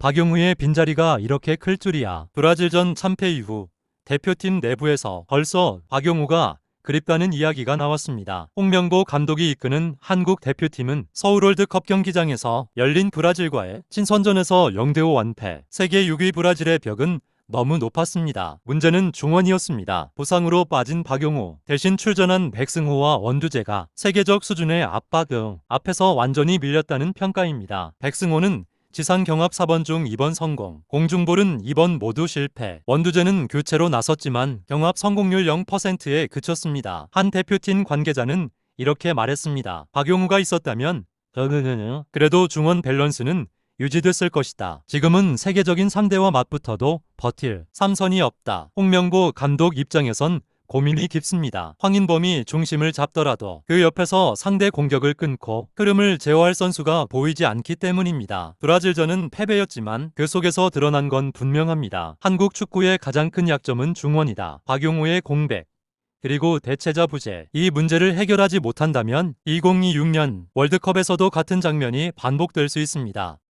박용우의 빈자리가 이렇게 클 줄이야. 브라질전 참패 이후 대표팀 내부에서 벌써 박용우가 그립다는 이야기가 나왔습니다. 홍명보 감독이 이끄는 한국 대표팀은 서울 월드컵 경기장에서 열린 브라질과의 친선전에서 0대5 완패. 세계 6위 브라질의 벽은 너무 높았습니다. 문제는 중원이었습니다. 부상으로 빠진 박용우, 대신 출전한 백승호와 원두재가 세계적 수준의 압박응 앞에서 완전히 밀렸다는 평가입니다. 백승호는 지상 경합 4번 중 2번 성공, 공중볼은 2번 모두 실패. 원두재는 교체로 나섰지만 경합 성공률 0%에 그쳤습니다. 한 대표팀 관계자는 이렇게 말했습니다. 박용우가 있었다면 그래도 중원 밸런스는 유지됐을 것이다. 지금은 세계적인 상대와 맞붙어도 버틸 삼선이 없다. 홍명보 감독 입장에선 고민이 깊습니다. 황인범이 중심을 잡더라도 그 옆에서 상대 공격을 끊고 흐름을 제어할 선수가 보이지 않기 때문입니다. 브라질전은 패배였지만 그 속에서 드러난 건 분명합니다. 한국 축구의 가장 큰 약점은 중원이다. 박용우의 공백, 그리고 대체자 부재. 이 문제를 해결하지 못한다면 2026년 월드컵에서도 같은 장면이 반복될 수 있습니다.